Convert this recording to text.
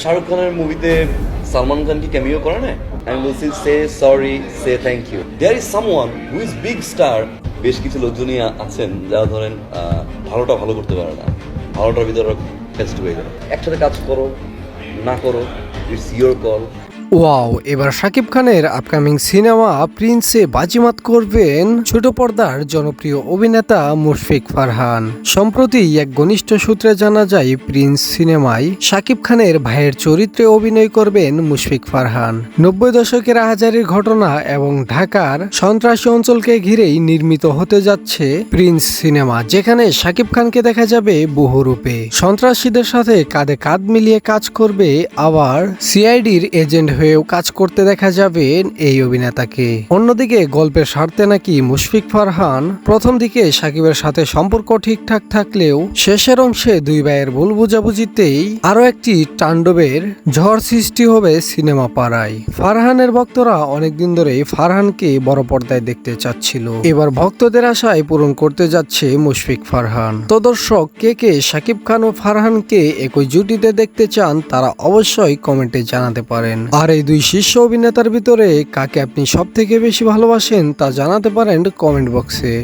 শাহরুখ খানের মুভিতে সালমান খান কি ক্যামিও করে না আমি বলছি, সে sorry say thank you there is someone who is big star বেশ কিছু লোকজনই আছেন, যারা ধরেন ভালোটা ভালো করতে পারে না। ভালোটার ভিতরে ফেস্ট হয়ে যায় একসাথে কাজ করো, না করো ইটস ইয়োর কল ওয়াও, এবার শাকিব খানের আপকামিং সিনেমা প্রিন্সে বাজিমাত করবেন ছোট পর্দার জনপ্রিয় অভিনেতা মুশফিক ফারহান। সম্প্রতি এক ঘনিষ্ঠ সূত্রে জানা যায় প্রিন্স সিনেমায় শাকিব খানের ভাইয়ের চরিত্রে অভিনয় করবেন মুশফিক ফারহান। নব্বই দশকের আহাজারির ঘটনা এবং ঢাকার সন্ত্রাসী অঞ্চলকে ঘিরেই নির্মিত হতে যাচ্ছে প্রিন্স সিনেমা যেখানে শাকিব খানকে দেখা যাবে বহুরূপে সন্ত্রাসীদের সাথে কাঁধে কাঁধ মিলিয়ে কাজ করবে আবার সিআইডির এজেন্ট হয়েও কাজ করতে দেখা যাবে এই অভিনেতাকে। অন্যদিকে গল্পের স্বার্থে নাকি মুশফিক ফারহান, প্রথম দিকে সাকিবের সাথে সম্পর্ক ঠিকঠাক থাকলেও শেষের অংশে দুই ভাইয়ের ভুল বুঝাবুঝিতেই আরও একটি তাণ্ডবের ঝড় সৃষ্টি হবে সিনেমা পাড়ায়। ফারহানের ভক্তরা অনেকদিন ধরেই ফারহানকে বড় পর্দায় দেখতে চাচ্ছিল। এবার ভক্তদের আশায় পূরণ করতে যাচ্ছে মুশফিক ফারহান। তো দর্শক, কে কে শাকিব খান ও ফারহানকে একই জুটিতে দেখতে চান তারা অবশ্যই কমেন্টে জানাতে পারেন। আর এই দুই শীর্ষ অভিনেতার ভিতরে কাকে আপনি সবথেকে বেশি ভালোবাসেন তা জানাতে পারেন কমেন্ট বক্সে